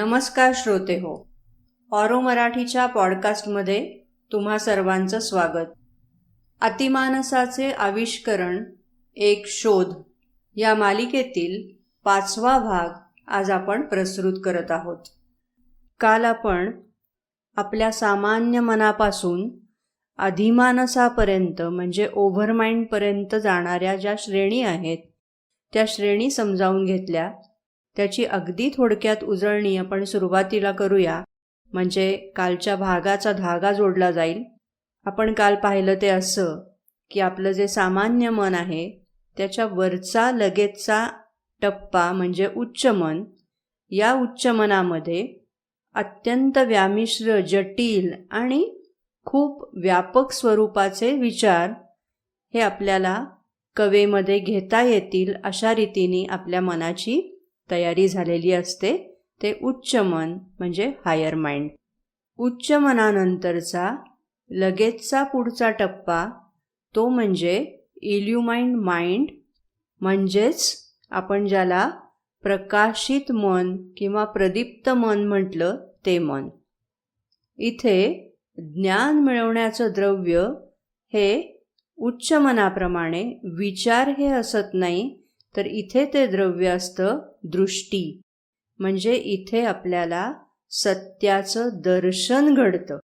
नमस्कार श्रोते हो. ऑरो मराठीच्या पॉडकास्टमध्ये तुम्हा सर्वांचं स्वागत. अतिमानसाचे आविष्करण एक शोध या मालिकेतील पाचवा भाग आज आपण प्रस्तुत करत आहोत. काल आपण आपल्या सामान्य मनापासून अधिमानसापर्यंत म्हणजे ओव्हरमाइंडपर्यंत जाणाऱ्या ज्या श्रेणी आहेत त्या श्रेणी समजावून घेतल्या. त्याची अगदी थोडक्यात उजळणी आपण सुरुवातीला करूया. म्हणजे कालच्या भागाचा धागा जोडला जाईल. आपण काल पाहिलं ते असं की आपलं जे सामान्य मन आहे त्याच्या वरचा लगेचचा टप्पा म्हणजे उच्च मन या उच्च मनामध्ये अत्यंत व्यामिश्र जटिल आणि खूप व्यापक स्वरूपाचे विचार हे आपल्याला कवेमध्ये घेता येतील अशा रीतीने आपल्या मनाची तयारी झालेली असते ते उच्च मन म्हणजे हायर माइंड उच्च मनानंतरचा लगेचचा पुढचा टप्पा तो म्हणजे इल्युमाइंड माइंड म्हणजेच आपण ज्याला प्रकाशित मन किंवा प्रदीप्त मन म्हटलं ते मन. इथे ज्ञान मिळवण्याचं द्रव्य हे उच्च मनाप्रमाणे विचार हे असत नाही तर इथे ते द्रव्य असतं दृष्टी. म्हणजे इथे आपल्याला सत्याचं दर्शन घडतं.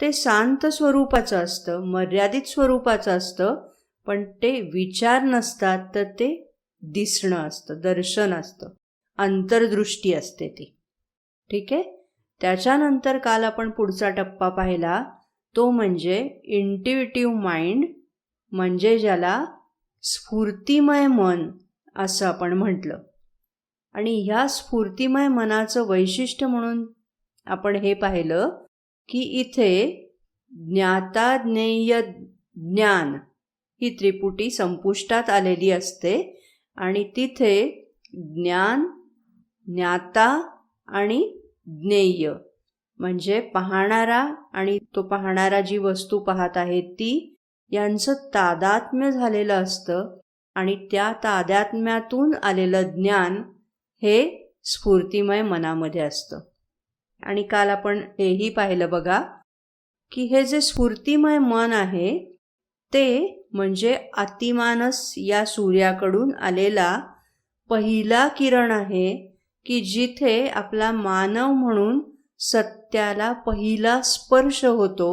ते शांत स्वरूपाचं असतं मर्यादित स्वरूपाचं असतं पण ते विचार नसतात तर ते दिसणं असतं दर्शन असतं. अंतर्दृष्टी असते ती. ठीक आहे? त्याच्यानंतर काल आपण पुढचा टप्पा पाहिला तो म्हणजे इंटिव्हिटिव्ह माइंड म्हणजे ज्याला स्फूर्तिमय मन असं आपण म्हटलं. आणि ह्या स्फूर्तिमय मनाचं वैशिष्ट्य म्हणून आपण हे पाहिलं की इथे ज्ञाता ज्ञेय ज्ञान ही त्रिपुटी संपुष्टात आलेली असते आणि तिथे ज्ञान ज्ञाता आणि ज्ञेय म्हणजे पाहणारा आणि तो पाहणारा जी वस्तू पाहत आहे ती यांचं तादात्म्य झालेलं असतं आणि त्या तादात्म्यातून आलेलं ज्ञान हे स्फूर्तिमय मनामध्ये असतं. आणि काल आपण हेही पाहिलं बघा की हे जे स्फूर्तिमय मन आहे ते म्हणजे अतिमानस या सूर्याकडून आलेला पहिला किरण आहे की जिथे आपला मानव म्हणून सत्याला पहिला स्पर्श होतो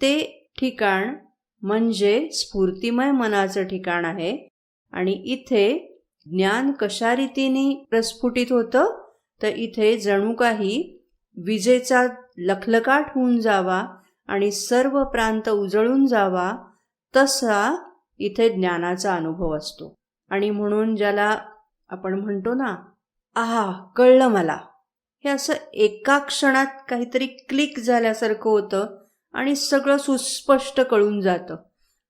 ते ठिकाण म्हणजे स्फूर्तिमय मनाचं ठिकाण आहे. आणि इथे ज्ञान कशा रीतीने प्रस्फुटित होतं? तर इथे जणू काही विजेचा लखलकाट होऊन जावा आणि सर्व प्रांत उजळून जावा तसा इथे ज्ञानाचा अनुभव असतो. आणि म्हणून ज्याला आपण म्हणतो ना आहा कळलं मला. हे असं एका क्षणात काहीतरी क्लिक झाल्यासारखं होतं. आणि सगळं सुस्पष्ट कळून जातं.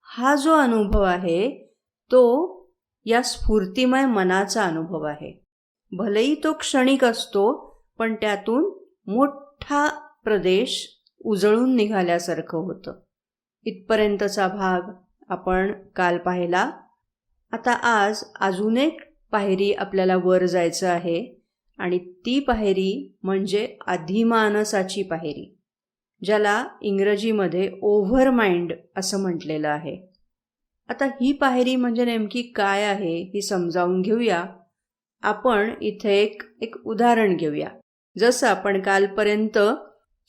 हा जो अनुभव आहे तो या स्फूर्तिमय मनाचा अनुभव आहे. भलेही तो क्षणिक असतो पण त्यातून मोठा प्रदेश उजळून निघाल्यासारखं होतं. इथपर्यंतचा भाग आपण काल पाहिला. आता आज अजून एक पायरी आपल्याला वर जायचं आहे आणि ती पायरी म्हणजे अधिमानसाची पायरी. ज्याला इंग्रजीमध्ये ओव्हर माइंड असं म्हटलेलं आहे. आता ही पायरी म्हणजे नेमकी काय आहे ही समजावून घेऊया. आपण इथे एक एक उदाहरण घेऊया. जसं आपण कालपर्यंत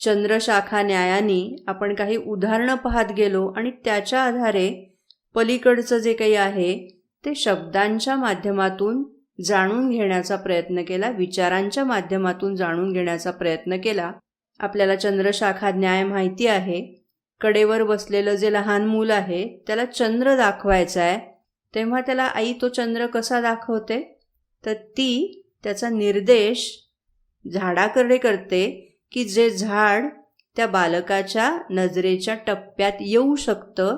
चंद्रशाखा न्यायानी आपण काही उदाहरणं पाहत गेलो आणि त्याच्या आधारे पलीकडचं जे काही आहे ते शब्दांच्या माध्यमातून जाणून घेण्याचा प्रयत्न केला विचारांच्या माध्यमातून जाणून घेण्याचा प्रयत्न केला. आपल्याला चंद्रशाखा न्याय माहिती आहे. कडेवर बसलेलं जे लहान मूल आहे त्याला चंद्र दाखवायचा आहे. तेव्हा त्याला आई तो चंद्र कसा दाखवते? तर ती त्याचा निर्देश झाडाकडे करते की जे झाड त्या बालकाच्या नजरेच्या टप्प्यात येऊ शकतं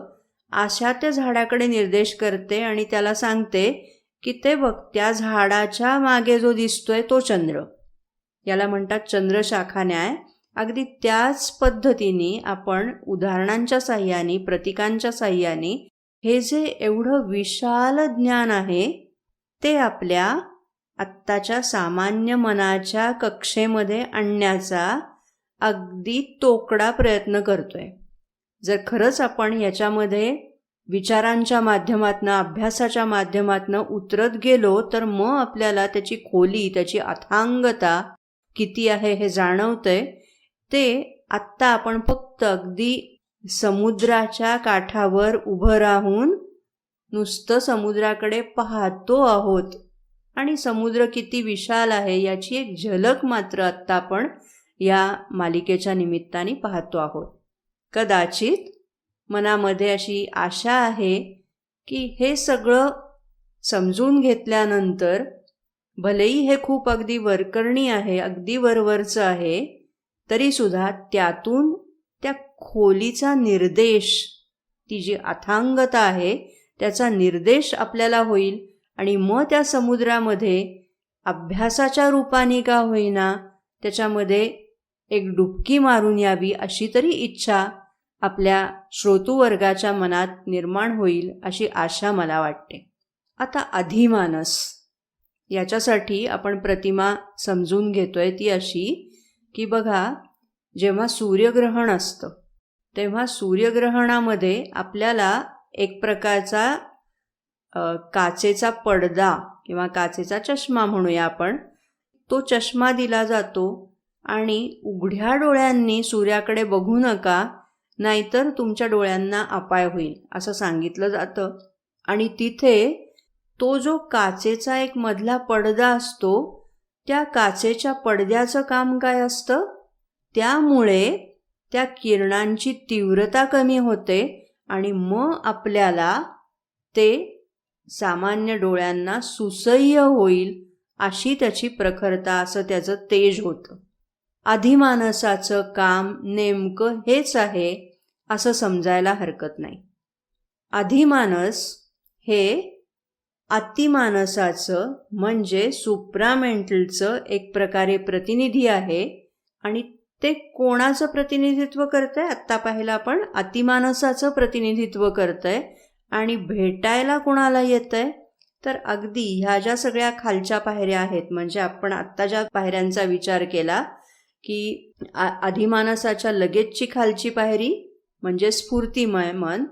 अशा त्या झाडाकडे निर्देश करते आणि त्याला सांगते की ते बघ त्या झाडाच्या मागे जो दिसतोय तो चंद्र. याला म्हणतात चंद्रशाखा न्याय. अगदी त्याच पद्धतीने आपण उदाहरणांच्या साह्याने प्रतीकांच्या साह्याने हे जे एवढं विशाल ज्ञान आहे ते आपल्या आत्ताच्या सामान्य मनाच्या कक्षेमध्ये आणण्याचा अगदी तोकडा प्रयत्न करतोय. जर खरंच आपण याच्यामध्ये विचारांच्या माध्यमातनं अभ्यासाच्या माध्यमातनं उतरत गेलो तर मग आपल्याला त्याची खोली त्याची अथांगता किती आहे हे जाणवतंय. ते आत्ता आपण फक्त अगदी समुद्राच्या काठावर उभं राहून नुसतं समुद्राकडे पाहतो आहोत. आणि समुद्र किती विशाल आहे याची एक झलक मात्र आत्ता आपण या मालिकेच्या निमित्ताने पाहतो आहोत. कदाचित मनामध्ये अशी आशा आहे की हे सगळं समजून घेतल्यानंतर भलेही हे खूप अगदी वरकरणी आहे अगदी वरवरचं आहे तरीसुद्धा त्यातून त्या खोलीचा निर्देश ती जी अथांगता आहे त्याचा निर्देश आपल्याला होईल आणि मग त्या समुद्रामध्ये अभ्यासाच्या रूपाने का होईना त्याच्यामध्ये एक डुबकी मारून यावी अशी तरी इच्छा आपल्या श्रोतूवर्गाच्या मनात निर्माण होईल अशी आशा मला वाटते. आता अधिमानस. याच्यासाठी आपण प्रतिमा समजून घेतोय ती अशी की बघा जेव्हा सूर्यग्रहण असतं तेव्हा सूर्यग्रहणामध्ये आपल्याला एक प्रकारचा काचेचा पडदा किंवा काचेचा चष्मा म्हणूया आपण तो चष्मा दिला जातो आणि उघड्या डोळ्यांनी सूर्याकडे बघू नका नाहीतर तुमच्या डोळ्यांना अपाय होईल असं सांगितलं जातं. आणि तिथे तो जो काचेचा एक मधला पडदा असतो त्या काचेच्या पडद्याचं काम काय असतं? त्यामुळे त्या किरणांची तीव्रता कमी होते आणि मग आपल्याला ते सामान्य डोळ्यांना सुसह्य होईल अशी त्याची प्रखरता असं त्याचं तेज होतं. अधिमानसाचं काम नेमकं हेच आहे असं समजायला हरकत नाही. अधिमानस हे अतिमानसाचं म्हणजे सुप्रामेंटलचं एक प्रकारे प्रतिनिधी आहे. आणि ते कोणाचं प्रतिनिधित्व करत आहे आत्ता पाहिलं आपण अतिमानसाचं प्रतिनिधित्व करत आहे आणि भेटायला कोणाला येत आहे तर अगदी ह्या ज्या सगळ्या खालच्या पायऱ्या आहेत म्हणजे आपण आत्ता ज्या पायऱ्यांचा विचार केला की अधिमानसाच्या लगेचची खालची पायरी म्हणजे स्फूर्तिमय मन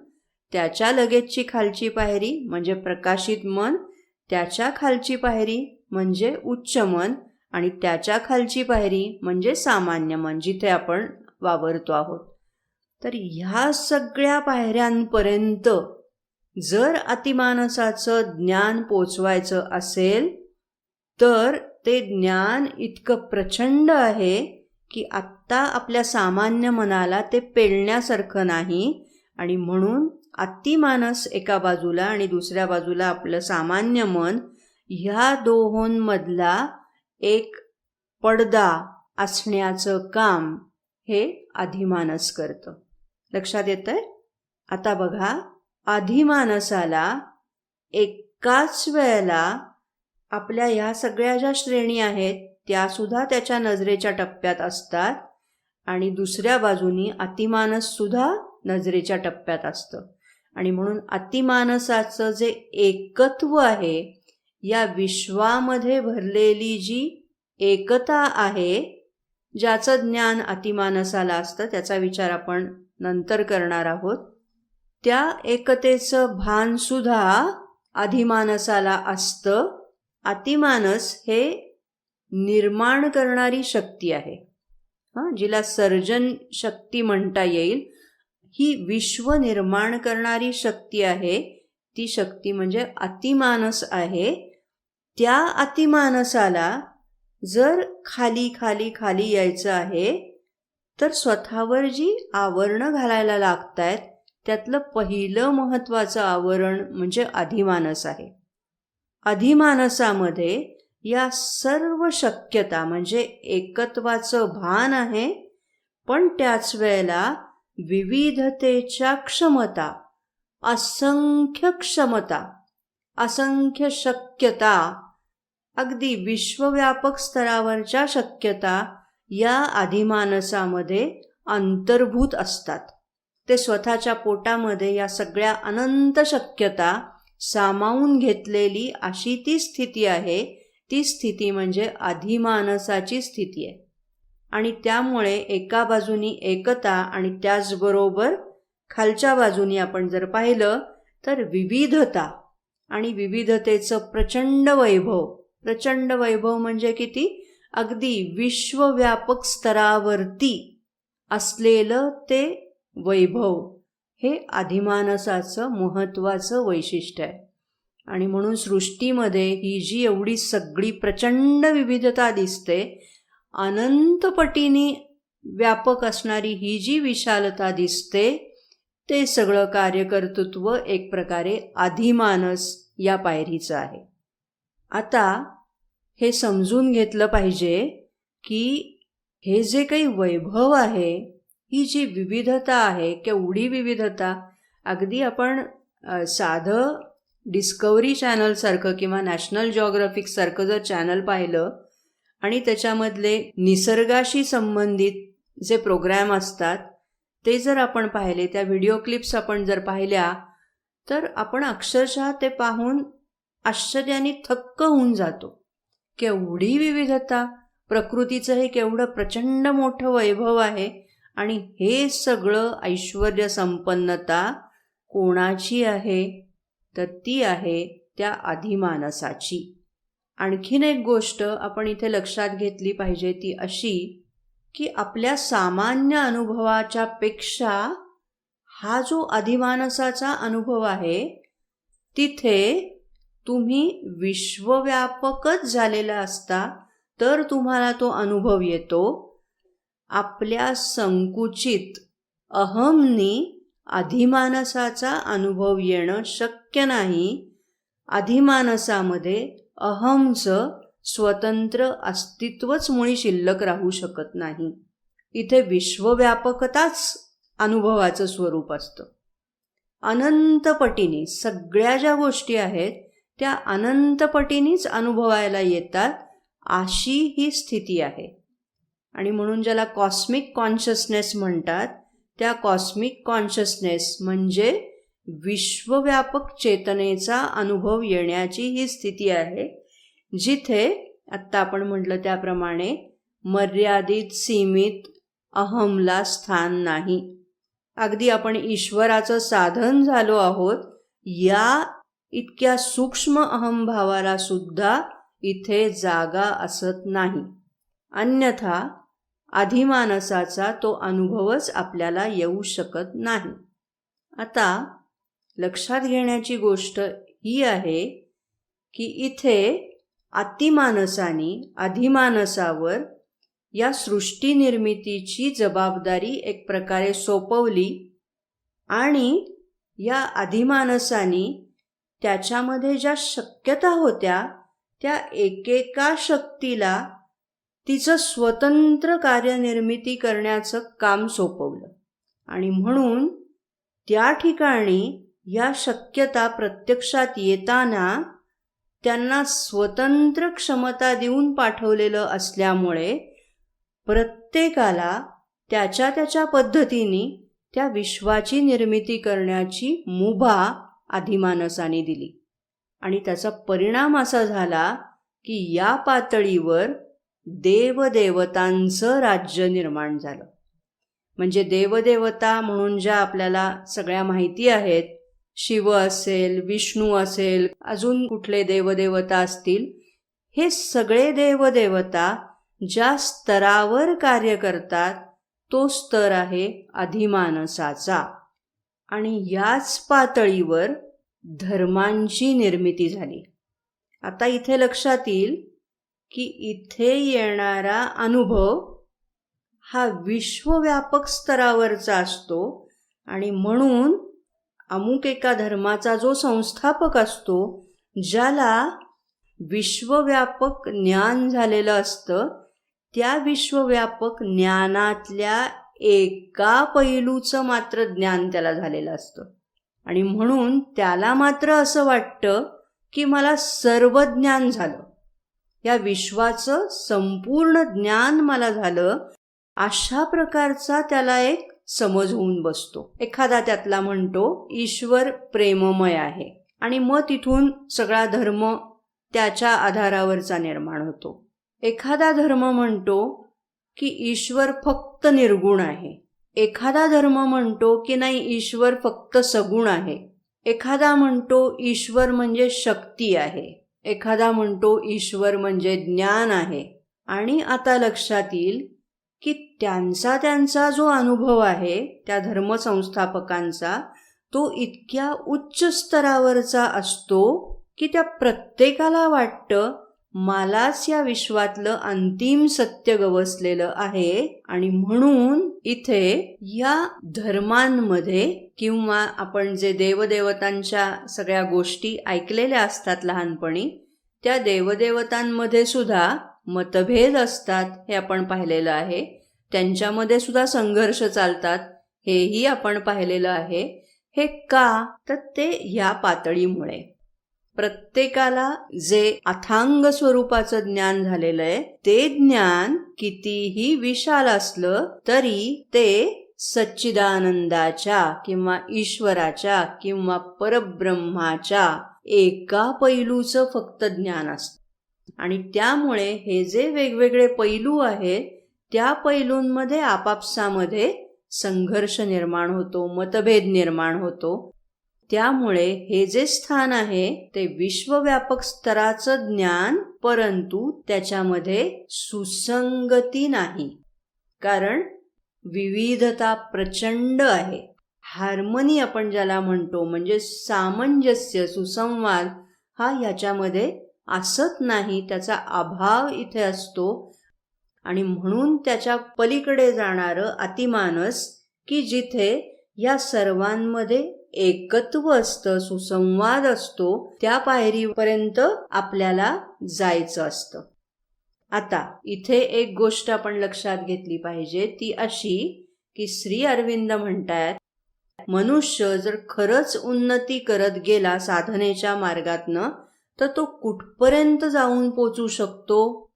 त्याच्या लगेचची खालची पायरी म्हणजे प्रकाशित मन त्याच्या खालची पायरी म्हणजे उच्च मन आणि त्याच्या खालची पायरी म्हणजे सामान्य मन जिथे आपण वावरतो आहोत. तर ह्या सगळ्या पायऱ्यांपर्यंत जर अतिमानसाचं ज्ञान पोचवायचं असेल तर ते ज्ञान इतकं प्रचंड आहे की आत्ता आपल्या सामान्य मनाला ते पेलण्यासारखं नाही आणि म्हणून अतिमानस एका बाजूला आणि दुसऱ्या बाजूला आपलं सामान्य मन ह्या दोहोंमधला एक पडदा असण्याचं काम हे अधिमानस करतं. लक्षात येतंय? आता बघा अधिमानसाला एकाच वेळेला आपल्या ह्या सगळ्या ज्या श्रेणी आहेत त्यासुद्धा त्याच्या नजरेच्या टप्प्यात असतात आणि दुसऱ्या बाजूनी अतिमानससुद्धा नजरेच्या टप्प्यात असतं. आणि म्हणून अतिमानसाचं जे एकत्व आहे या विश्वामध्ये भरलेली जी एकता आहे ज्याचं ज्ञान अतिमानसाला असतं त्याचा विचार आपण नंतर करणार आहोत. त्या एकतेचं भानसुद्धा अधिमानसाला असतं. अतिमानस हे निर्माण करणारी शक्ती आहे. हां जिला सर्जन शक्ती म्हणता येईल. ही विश्व निर्माण करणारी शक्ती आहे. ती शक्ती म्हणजे अतिमानस आहे. त्या अतिमानसाला जर खाली खाली खाली यायचं आहे तर स्वतःवर जी आवरणं घालायला लागत आहेत त्यातलं पहिलं महत्त्वाचं आवरण म्हणजे अधिमानस आहे. अधिमानसामध्ये या सर्व शक्यता म्हणजे एकत्वाचं भान आहे पण त्याच वेळेला विविधतेच्या क्षमता असंख्य क्षमता असंख्य शक्यता अगदी विश्वव्यापक स्तरावरच्या शक्यता या अधिमानसामध्ये अंतर्भूत असतात. ते स्वतःच्या पोटामध्ये या सगळ्या अनंत शक्यता सामावून घेतलेली अशी ती स्थिती आहे. ती स्थिती म्हणजे अधिमानसाची स्थिती आहे. आणि त्यामुळे एका बाजूनी एकता आणि त्याचबरोबर खालच्या बाजूनी आपण जर पाहिलं तर विविधता आणि विविधतेचं प्रचंड वैभव. प्रचंड वैभव म्हणजे किती? अगदी विश्वव्यापक स्तरावरती असलेलं ते वैभव. हे अधिमानसाचं महत्त्वाचं वैशिष्ट्य आहे. आणि म्हणून सृष्टीमध्ये ही जी एवढी सगळी प्रचंड विविधता दिसते अनंतपटीने व्यापक असणारी ही जी विशालता दिसते ते सगळं कार्यकर्तृत्व एक प्रकारे अधिमानस या पायरीचं आहे. आता हे समजून घेतलं पाहिजे की हे जे काही वैभव आहे ही जी विविधता आहे केवढी विविधता अगदी आपण साधं डिस्कवरी चॅनलसारखं किंवा नॅशनल जॉग्राफिकसारखं जर चॅनल पाहिलं आणि त्याच्यामधले निसर्गाशी संबंधित जे प्रोग्रॅम असतात ते जर आपण पाहिले त्या व्हिडिओ क्लिप्स आपण जर पाहिल्या तर आपण अक्षरशः ते पाहून आश्चर्याने थक्क होऊन जातो. केवढी विविधता! प्रकृतीचं हे केवढं प्रचंड मोठं वैभव आहे आणि हे सगळं ऐश्वर संपन्नता कोणाची आहे? तर ती आहे त्या अधिमानसाची आणखीन एक गोष्ट आपण इथे लक्षात घेतली पाहिजे ती अशी की आपल्या सामान्य अनुभवाच्या पेक्षा हा जो अधिमानसाचा अनुभव आहे तिथे तुम्ही विश्वव्यापकच झालेला असता तर तुम्हाला तो अनुभव येतो. आपल्या संकुचित अहमनी अधिमानसाचा अनुभव येणं शक्य नाही. अधिमानसामध्ये अहमचं स्वतंत्र अस्तित्वच मुळी शिल्लक राहू शकत नाही. इथे विश्वव्यापकताच अनुभवाचं स्वरूप असतं. अनंतपटीने सगळ्या ज्या गोष्टी आहेत त्या अनंतपटीनेच अनुभवायला येतात अशी ही स्थिती आहे. आणि म्हणून ज्याला कॉस्मिक कॉन्शियसनेस म्हणतात त्या कॉस्मिक कॉन्शियसनेस म्हणजे विश्वव्यापक चेतनेचा अनुभव येण्याची ही स्थिती आहे जिथे आत्ता आपण म्हटलं त्याप्रमाणे मर्यादित सीमित अहमला स्थान नाही. अगदी आपण ईश्वराचं साधन झालो आहोत या इतक्या सूक्ष्म अहमभावाला सुद्धा इथे जागा असत नाही. अन्यथा अधिमानसाचा तो अनुभवच आपल्याला येऊ शकत नाही. आता लक्षात घेण्याची गोष्ट ही आहे की इथे अतिमानसाने अधिमानसावर या सृष्टी निर्मितीची जबाबदारी एक प्रकारे सोपवली आणि या अधिमानसाने त्याच्यामध्ये ज्या शक्यता होत्या त्या एकेका शक्तीला तिचं स्वतंत्र कार्यनिर्मिती करण्याचं काम सोपवलं. आणि म्हणून त्या ठिकाणी या शक्यता प्रत्यक्षात येताना त्यांना स्वतंत्र क्षमता देऊन पाठवलेलं असल्यामुळे प्रत्येकाला त्याच्या त्याच्या पद्धतीने त्या विश्वाची निर्मिती करण्याची मुभा अधिमानसाने दिली. आणि त्याचा परिणाम असा झाला की या पातळीवर देवदेवतांचं राज्य निर्माण झालं. म्हणजे देवदेवता म्हणून ज्या आपल्याला सगळ्या माहिती आहेत शिव असेल विष्णू असेल अजून कुठले देवदेवता असतील हे सगळे देवदेवता ज्या स्तरावर कार्य करतात तो स्तर आहे अधिमानसाचा. आणि याच पातळीवर धर्मांची निर्मिती झाली. आता इथे लक्षात येईल की इथे येणारा अनुभव हा विश्वव्यापक स्तरावरचा असतो आणि म्हणून अमुक एका धर्माचा जो संस्थापक असतो ज्याला विश्वव्यापक ज्ञान झालेलं असतं त्या विश्वव्यापक ज्ञानातल्या एका पैलूचं मात्र ज्ञान त्याला झालेलं असतं. आणि म्हणून त्याला मात्र असं वाटतं की मला सर्व ज्ञान झालं. या विश्वाचं संपूर्ण ज्ञान मला झालं अशा प्रकारचा त्याला एक समज होऊन बसतो. एखादा त्यातला म्हणतो ईश्वर प्रेममय आहे. आणि मग तिथून सगळा धर्म त्याच्या आधारावरचा निर्माण होतो. एखादा धर्म म्हणतो की ईश्वर फक्त निर्गुण आहे. एखादा धर्म म्हणतो की नाही ईश्वर फक्त सगुण आहे. एखादा म्हणतो ईश्वर म्हणजे शक्ती आहे. एखादा म्हणतो ईश्वर म्हणजे ज्ञान आहे. आणि आता लक्षात येईल की त्यांचा त्यांचा जो अनुभव आहे त्या धर्मसंस्थापकांचा तो इतक्या उच्च स्तरावरचा असतो की त्या प्रत्येकाला वाटतं मलाच या विश्वातलं अंतिम सत्य गवसलेलं आहे आणि म्हणून इथे या धर्मांमध्ये किंवा आपण जे देवदेवतांच्या सगळ्या गोष्टी ऐकलेल्या असतात लहानपणी त्या देवदेवतांमध्ये सुद्धा मतभेद असतात हे आपण पाहिलेलं आहे. त्यांच्यामध्ये सुद्धा संघर्ष चालतात हेही आपण पाहिलेलं आहे. हे का? तर ते या पातळीमुळे. प्रत्येकाला जे अथांग स्वरूपाचं ज्ञान झालेलं आहे ते ज्ञान कितीही विशाल असलं तरी ते सच्चिदानंदाच्या किंवा ईश्वराच्या किंवा परब्रह्माच्या एका पैलूचं फक्त ज्ञान असतं. आणि त्यामुळे हे जे वेगवेगळे पैलू आहेत त्या पैलूंमध्ये आपापसामध्ये संघर्ष निर्माण होतो मतभेद निर्माण होतो. त्यामुळे हे जे स्थान आहे ते विश्वव्यापक स्तराचं ज्ञान परंतु त्याच्यामध्ये सुसंगती नाही. कारण विविधता प्रचंड आहे. हार्मनी आपण ज्याला म्हणतो म्हणजे सामंजस्य सुसंवाद हा याच्यामध्ये असत नाही त्याचा अभाव इथे असतो. आणि म्हणून त्याच्या पलीकडे जाणारं अतिमानस की जिथे या सर्वांमध्ये एकत्व असतं सुसंवाद असतो त्या पायरीपर्यंत आपल्याला जायचं असतं. आता इथे एक गोष्ट आपण लक्षात घेतली पाहिजे ती अशी की श्री अरविंद म्हणतायत मनुष्य जर खरंच उन्नती करत गेला साधनेच्या मार्गातनं तर तो कुठपर्यंत जाऊन पोचू शकतो?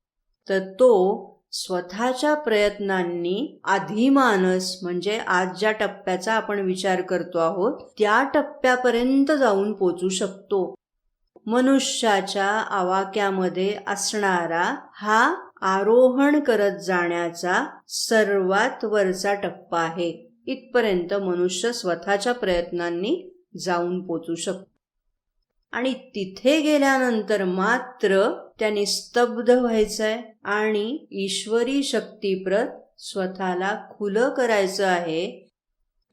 तर तो स्वतःच्या प्रयत्नांनी आधिमानस म्हणजे आज ज्या टप्प्याचा आपण विचार करतो आहोत त्या टप्प्यापर्यंत जाऊन पोचू शकतो. मनुष्याच्या आवाक्यामध्ये असणारा हा आरोहण करत जाण्याचा सर्वात वरचा टप्पा आहे. इथपर्यंत मनुष्य स्वतःच्या प्रयत्नांनी जाऊन पोचू शकतो. आणि तिथे गेल्यानंतर मात्र त्यांनी स्तब्ध व्हायचंय आणि ईश्वरी शक्तीप्रत स्वतःला खुलं करायचं आहे.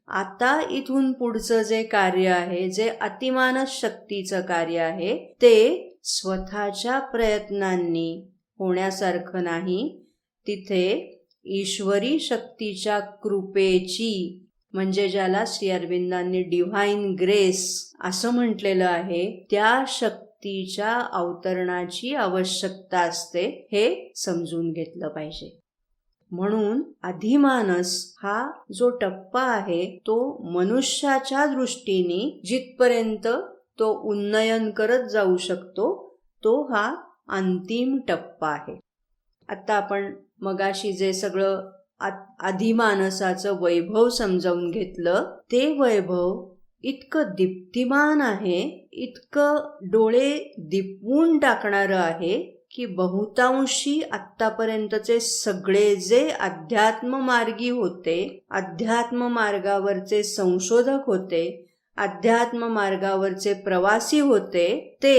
आता इथून पुढचं जे कार्य आहे जे अतिमानस शक्तीचं कार्य आहे ते स्वतःच्या प्रयत्नांनी होण्यासारखं नाही. तिथे ईश्वरी शक्तीच्या कृपेची म्हणजे ज्याला श्री अरविंदांनी डिव्हाइन ग्रेस असं म्हटलेलं आहे त्या शक्तीच्या अवतरणाची आवश्यकता असते हे समजून घेतलं पाहिजे. म्हणून अधिमानस हा जो टप्पा आहे तो मनुष्याच्या दृष्टीने जिथपर्यंत तो उन्नयन करत जाऊ शकतो तो हा अंतिम टप्पा आहे. आता आपण मगाशी जे सगळं अधिमानसाचं वैभव समजावून घेतलं ते वैभव इतकं दीप्तिमान आहे इतकं डोळे दिपवून टाकणारं आहे की बहुतांशी आत्तापर्यंतचे सगळे जे अध्यात्म मार्गी होते अध्यात्म मार्गावरचे संशोधक होते अध्यात्म मार्गावरचे प्रवासी होते ते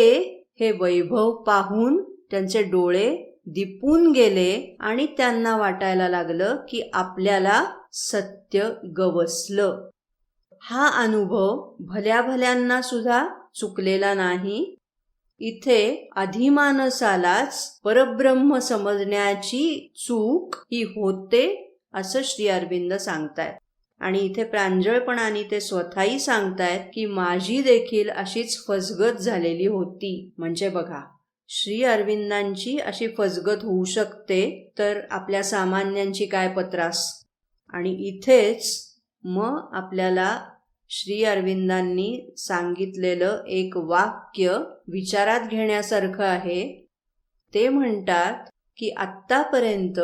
हे वैभव पाहून त्यांचे डोळे दिपून गेले आणि त्यांना वाटायला लागलं की आपल्याला सत्य गवसलं. हा अनुभव भल्या भल्यांना सुद्धा चुकलेला नाही. इथे अधिमानसालाच परब्रह्म समजण्याची चूक ही होते असं श्री अरविंद सांगतायत. आणि इथे प्रांजळपणाने ते स्वतःही सांगतायत की माझी देखील अशीच फसगत झालेली होती. म्हणजे बघा. श्री अरविंदांची अशी फसगत होऊ शकते तर आपल्या सामान्यांची काय पत्रास? आणि इथेच मग आपल्याला श्री अरविंदांनी सांगितलेलं एक वाक्य विचारात घेण्यासारखं आहे. ते म्हणतात की आत्तापर्यंत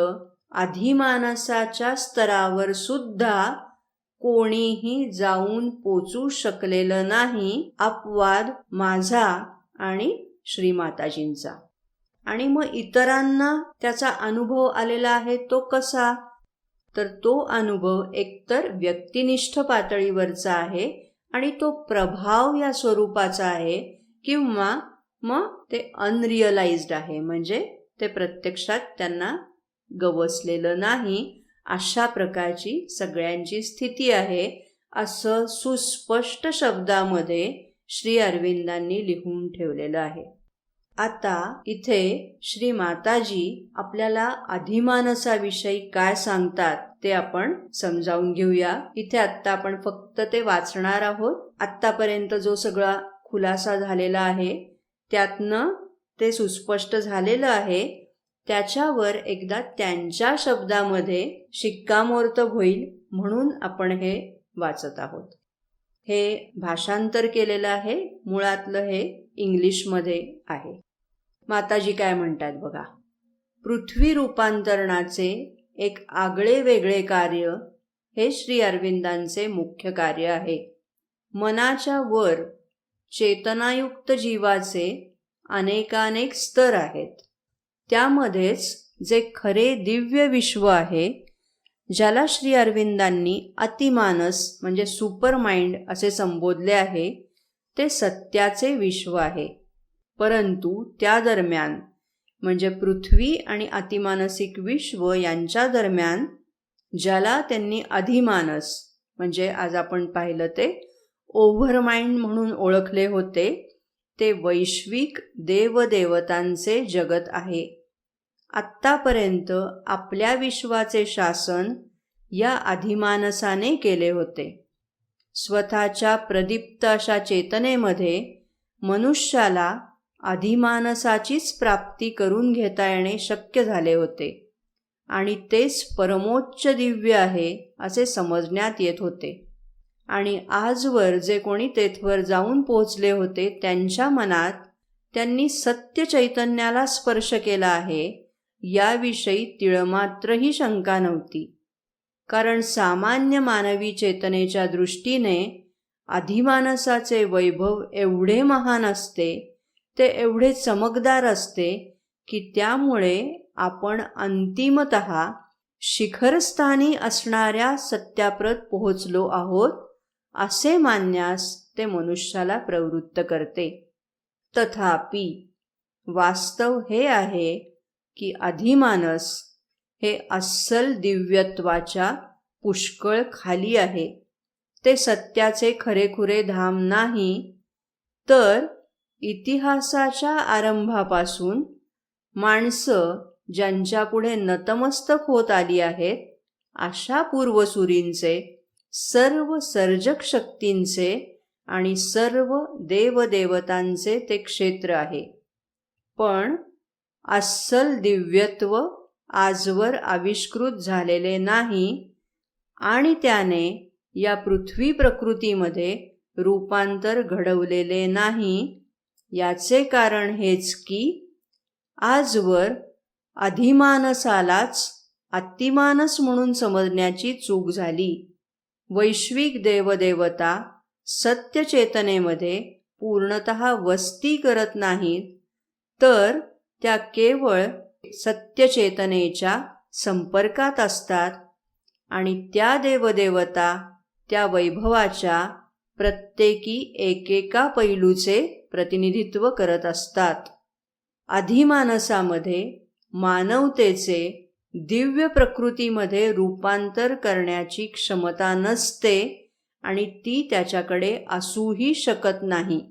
अधिमानसाच्या स्तरावर सुद्धा कोणीही जाऊन पोचू शकलेलं नाही. अपवाद माझा आणि श्री माताजींचा. आणि मग इतरांना त्याचा अनुभव आलेला आहे तो कसा? तर तो अनुभव एकतर व्यक्तिनिष्ठ पातळीवरचा आहे आणि तो प्रभाव या स्वरूपाचा आहे किंवा मग ते अनरिअलाइज्ड आहे. म्हणजे ते प्रत्यक्षात त्यांना गवसलेलं नाही. अशा प्रकारची सगळ्यांची स्थिती आहे. असं सुस्पष्ट शब्दामध्ये श्री अरविंदांनी लिहून ठेवलेलं आहे. आता इथे श्री माताजी आपल्याला अधिमानसाविषयी काय सांगतात ते आपण समजावून घेऊया. इथे आत्ता आपण फक्त ते वाचणार आहोत. आत्तापर्यंत जो सगळा खुलासा झालेला आहे त्यातनं ते सुस्पष्ट झालेलं आहे. त्याच्यावर एकदा त्यांच्या शब्दामध्ये शिक्कामोर्तब होईल म्हणून आपण हे वाचत आहोत. हे भाषांतर केलेलं आहे. मुळातलं हे इंग्लिशमध्ये आहे. माताजी काय म्हणतात बघा? पृथ्वी रूपांतरणाचे एक आगळे वेगळे कार्य हे श्री अरविंदांचे मुख्य कार्य आहे. मनाच्या वर चेतनायुक्त जीवाचे अनेकानेक स्तर आहेत. त्यामध्येच जे खरे दिव्य विश्व आहे ज्याला श्री अरविंदांनी अतिमानस म्हणजे सुपर माइंड असे संबोधले आहे ते सत्याचे विश्व आहे. परंतु त्या दरम्यान म्हणजे पृथ्वी आणि अतिमानसिक विश्व यांच्या दरम्यान ज्याला त्यांनी अधिमानस म्हणजे आज आपण पाहिलं ते ओव्हरमाइंड म्हणून ओळखले होते ते वैश्विक देवदेवतांचे जगत आहे. आत्तापर्यंत आपल्या विश्वाचे शासन या अधिमानसाने केले होते. स्वतःच्या प्रदीप्त अशा चेतनेमध्ये मनुष्याला अधिमानसाचीच प्राप्ती करून घेता येणे शक्य झाले होते. आणि तेच परमोच्च दिव्य आहे असे समजण्यात येत होते. आणि आजवर जे कोणी तेथवर जाऊन पोहोचले होते त्यांच्या मनात त्यांनी सत्य चैतन्याला स्पर्श केला आहे याविषयी तिळमात्रही शंका नव्हती. कारण सामान्य मानवी चेतनेच्या दृष्टीने अधिमानसाचे वैभव एवढे महान असते ते एवढे चमकदार असते की त्यामुळे आपण अंतिमत शिखरस्थानी असणाऱ्या सत्याप्रत पोहोचलो आहोत असे मानण्यास ते मनुष्याला प्रवृत्त करते. तथापि वास्तव हे आहे की अधिमानस हे अस्सल दिव्यत्वाच्या पुष्कळ खाली आहे. ते सत्याचे खरेखुरे धाम नाही तर इतिहासाच्या आरंभापासून माणसं ज्यांच्यापुढे नतमस्तक होत आली आहेत अशा पूर्वसुरींचे सर्व सर्जक शक्तींचे आणि सर्व देवदेवतांचे ते क्षेत्र आहे. पण अस्सल दिव्यत्व आजवर आविष्कृत झालेले नाही आणि त्याने या पृथ्वी प्रकृतीमध्ये रूपांतर घडवलेले नाही याचे कारण हेच की आजवर अधिमानसालाच अतिमानस म्हणून समजण्याची चूक झाली. वैश्विक देवदेवता सत्यचेतनेमध्ये पूर्णत वस्ती करत नाहीत तर त्या केवळ सत्यचेतनेच्या संपर्कात असतात आणि त्या देवदेवता त्या वैभवाच्या प्रत्येकी एकेका पैलूचे प्रतिनिधित्व करत असतात. अधिमानसामध्ये मानवतेचे दिव्य प्रकृतीमध्ये रूपांतर करण्याची क्षमता नसते आणि ती त्याच्याकडे असूही शकत नाही.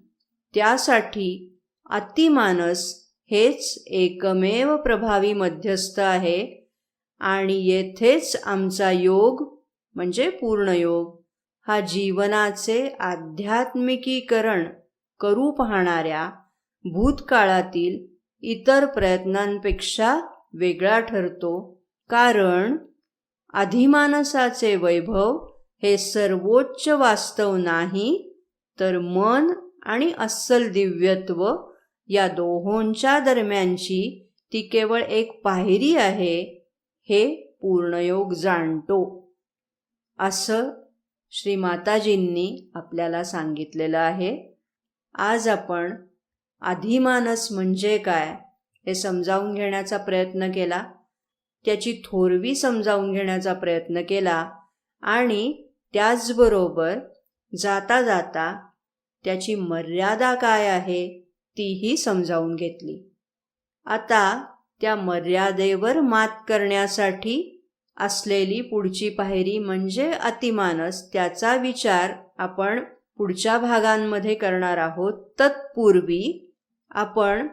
त्यासाठी अतिमानस हेच एकमेव प्रभावी मध्यस्थ आहे आणि येथेच आमचा योग म्हणजे पूर्णयोग हा जीवनाचे आध्यात्मिकीकरण करू पाहणाऱ्या भूतकाळातील इतर प्रयत्नांपेक्षा वेगळा ठरतो. कारण अधिमानसाचे वैभव हे सर्वोच्च वास्तव नाही तर मन आणि अस्सल दिव्यत्व या दोहोंच्या दरम्यानची ती केवळ एक पायरी आहे हे पूर्णयोग जाणतो. असं श्री माताजींनी आपल्याला सांगितलेलं आहे. आज आपण अधिमानस म्हणजे काय हे समजावून घेण्याचा प्रयत्न केला. त्याची थोरवी समजावून घेण्याचा प्रयत्न केला आणि त्याचबरोबर जाता जाता त्याची मर्यादा काय आहे तीही समजावून घेतली. आता त्या मर्यादेवर मात करण्यासाठी असलेली पुढची पायरी म्हणजे अतिमानस त्याचा विचार आपण पुढच्या भागांमध्ये करणार आहोत. तत्पूर्वी आपण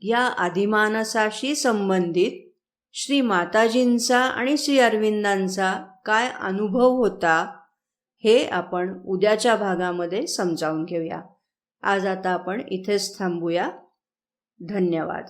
या आदिमानसाशी संबंधित श्री माताजींचा आणि श्री अरविंदांचा काय अनुभव होता हे आपण उद्याच्या भागामध्ये समजावून घेऊया. आज आता आपण इथेच थांबूया. धन्यवाद.